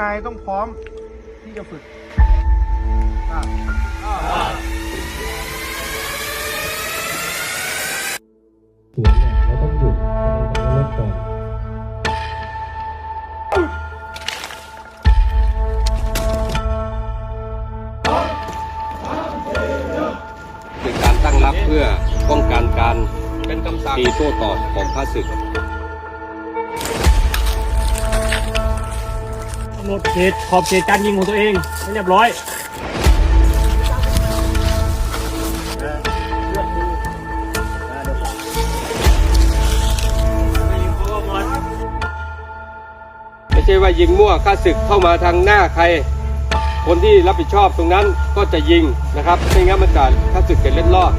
นายต้องพร้อมที่จะฝึกอะสวนเนี่ยเราต้องหยุดเราต้องลดก่อนเป็นการตั้งรับเพื่อป้องกันการเป็นคำสั่งตีโต้ตอบของข้าศึก หนดเขตขอบเขตการยิงของตัวเองให้เรียบร้อยไม่ใช่ว่ายิงมั่วข้าศึกเข้ามาทางหน้าใคร คนที่รับผิดชอบตรงนั้นก็จะยิงนะครับไม่งั้นมันจะข้าศึกจะเล่นรอด